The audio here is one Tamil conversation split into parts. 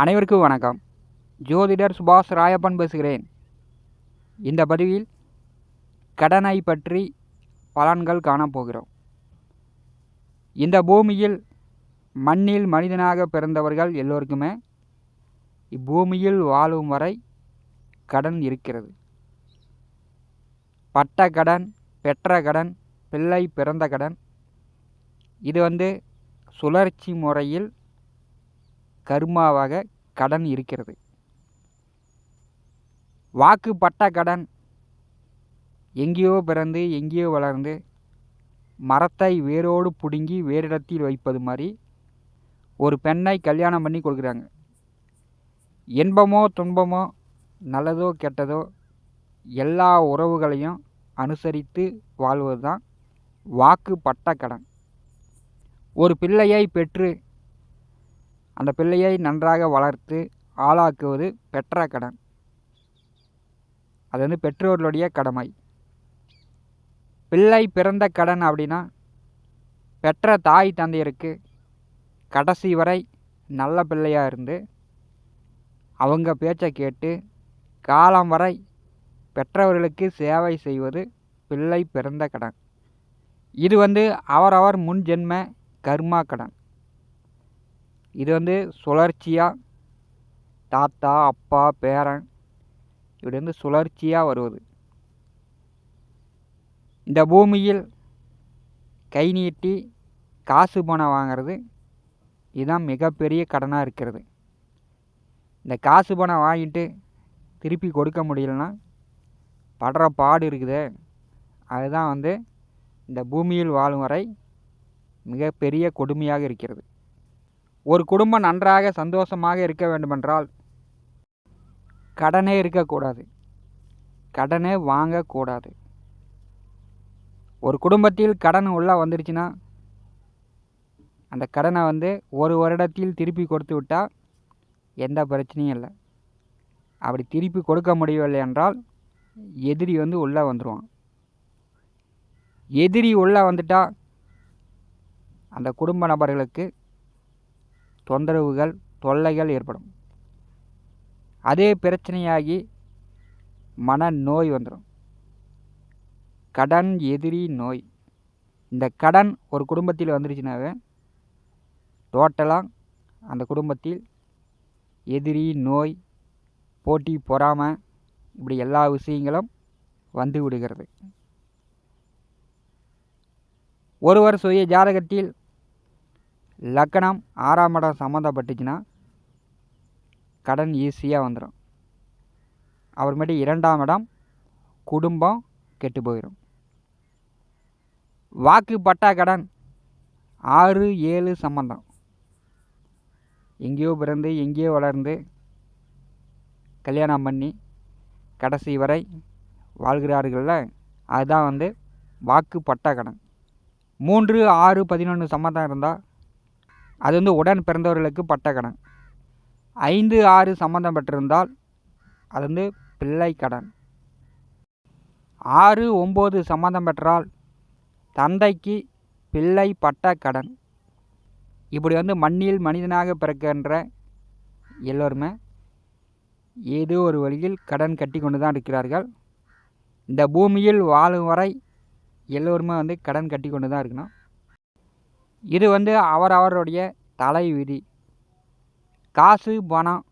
அனைவருக்கும் வணக்கம். ஜோதிடர் சுபாஷ் ராயப்பன் பேசுகிறேன். இந்த பதிவில் கடனை பற்றி பலன்கள் காணப்போகிறோம் இந்த பூமியில் மண்ணில் மனிதனாக பிறந்தவர்கள் எல்லோருக்குமே இப்பூமியில் வாழும் வரை கடன் இருக்கிறது. பட்ட கடன் பெற்ற கடன் பிள்ளை பிறந்த கடன் இது வந்து சுழற்சி முறையில் கர்மாவாக கடன் இருக்கிறது. வாக்குப்பட்ட கடன் எங்கேயோ பிறந்து எங்கேயோ வளர்ந்து மரத்தை வேரோடு பிடுங்கி வேறிடத்தில் வைப்பது மாதிரி ஒரு பெண்ணை கல்யாணம் பண்ணி கொடுக்குறாங்க. இன்பமோ துன்பமோ நல்லதோ கெட்டதோ எல்லா உறவுகளையும் அனுசரித்து வாழ்வது தான் வாக்குப்பட்ட கடன். ஒரு பிள்ளையை பெற்று அந்த பிள்ளையை நன்றாக வளர்த்து ஆளாக்குவது பெற்ற கடன். அது வந்து பெற்றோர்களுடைய கடமை. பிள்ளை பிறந்த கடன் அப்படின்னா பெற்ற தாய் தந்தையருக்கு கடைசி வரை நல்ல பிள்ளையாக இருந்து அவங்க பேச்சை கேட்டு காலம் வரை பெற்றவர்களுக்கு சேவை செய்வது பிள்ளை பிறந்த கடன். இது வந்து அவரவர் முன் ஜென்ம கர்மா கடன். இது வந்து சுழற்சியாக தாத்தா அப்பா பேரன். இப்படி வந்து சுழற்சியாக வருவது. இந்த பூமியில் கை நீட்டி காசு பணம் வாங்கிறது இதுதான் மிகப்பெரிய கடனாக இருக்கிறது. இந்த காசு பணம் வாங்கிட்டு திருப்பி கொடுக்க முடியலன்னா படுற பாடு இருக்குதே. அதுதான் வந்து இந்த பூமியில் வாழும் வரை மிகப்பெரிய கொடுமையாக இருக்கிறது. ஒரு குடும்பம் நன்றாக சந்தோஷமாக இருக்க வேண்டுமென்றால் கடனே இருக்கக்கூடாது. கடனே வாங்கக்கூடாது. ஒரு குடும்பத்தில் கடன் உள்ளே வந்துருச்சுன்னா அந்த கடனை வந்து ஒரு வருடத்தில் திருப்பி கொடுத்து விட்டால் எந்த பிரச்சனையும் இல்லை. அப்படி திருப்பி கொடுக்க முடியவில்லை என்றால் எதிரி வந்து உள்ளே வந்துடுவான் எதிரி உள்ளே வந்துட்டால் அந்த குடும்ப நபர்களுக்கு தொந்தரவுகள் தொல்லைகள் ஏற்படும். அதே பிரச்சனையாகி மன நோய் வந்துடும் கடன் எதிரி நோய். இந்த கடன் ஒரு குடும்பத்தில் வந்துருச்சுனாவே டோட்டலாக அந்த குடும்பத்தில் எதிரி நோய் போட்டி பொறாமை இப்படி எல்லா விஷயங்களும் வந்து விடுகிறது. ஒருவர் சுய ஜாதகத்தில் லக்கணம் ஆறாம் இடம் சம்மந்தப்பட்டுச்சுன்னா கடன் ஈஸியாக வந்துடும் அப்புறமேட்டு இரண்டாம் இடம் குடும்பம் கெட்டு போயிடும் வாக்கு பட்டா கடன் ஆறு ஏழு சம்பந்தம். எங்கேயோ பிறந்து எங்கேயோ வளர்ந்து கல்யாணம் பண்ணி கடைசி வரை வாழ்கிறார்கள்ல அதுதான் வந்து வாக்கு பட்டா கடன். மூன்று ஆறு பதினொன்று சம்மந்தம் இருந்தால் அது வந்து உடன் பிறந்தவர்களுக்கு பட்ட கடன் ஐந்து ஆறு சம்மந்தம் பெற்றிருந்தால் அது வந்து பிள்ளை கடன். ஆறு ஒம்பது சம்மந்தம் பெற்றால் தந்தைக்கு பிள்ளை பட்ட கடன். இப்படி வந்து மண்ணில் மனிதனாக பிறக்கின்ற எல்லோருமே ஏதோ ஒரு வழியில் கடன் கட்டி கொண்டு தான் இருக்கிறார்கள். இந்த பூமியில் வாழும் வரை எல்லோருமே வந்து கடன் கட்டி கொண்டு தான் இருக்கணும். இது வந்து அவர் அவருடைய தலைவிதி. காசு பணம்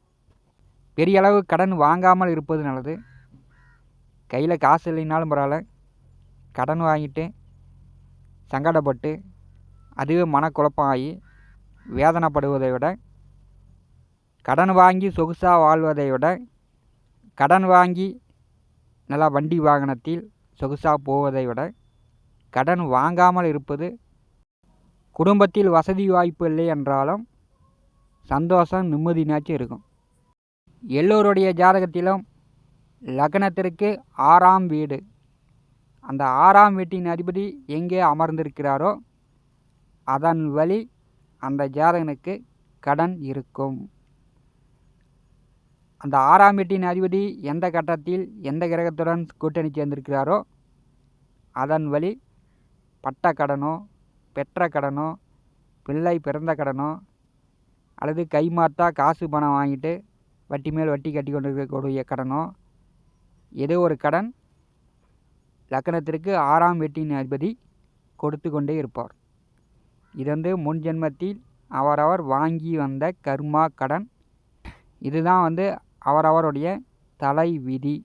பெரிய அளவு கடன் வாங்காமல் இருப்பது நல்லது. கையில் காசு இல்லைனாலும் பரவாயில்ல. கடன் வாங்கிட்டு சங்கடப்பட்டு அதுவே மனக்குழப்பம் ஆகி வேதனைப்படுவதை விட கடன் வாங்கி சொகுசாக வாழ்வதை விட கடன் வாங்கி நல்லா வண்டி வாகனத்தில் சொகுசாக போவதை விட கடன் வாங்காமல் இருப்பது குடும்பத்தில் வசதி வாய்ப்பு இல்லை என்றாலும் சந்தோஷம் நிம்மதினாச்சும் இருக்கும். எல்லோருடைய ஜாதகத்திலும் லக்னத்திற்கு ஆறாம் வீடு. அந்த ஆறாம் வீட்டின் அதிபதி எங்கே அமர்ந்திருக்கிறாரோ அதன் வழி அந்த ஜாதகனுக்கு கடன் இருக்கும். அந்த ஆறாம் வீட்டின் அதிபதி எந்த கட்டத்தில் எந்த கிரகத்துடன் கூட்டணி சேர்ந்திருக்கிறாரோ அதன் வழி பட்ட கடனோ பெற்ற கடனோ பிள்ளை பிறந்த கடனோ அல்லது கைமாற்றா காசு பணம் வாங்கிட்டு வட்டி மேல் வட்டி கட்டி கொண்டு இருக்கக்கூடிய கடனோ ஏதோ ஒரு கடன் லக்கணத்திற்கு ஆறாம் வீட்டின் அதிபதி கொடுத்து கொண்டே இருப்பார். இது வந்து முன் ஜென்மத்தில் அவரவர் வாங்கி வந்த கர்மா கடன் இதுதான் வந்து அவரவருடைய தலை விதி.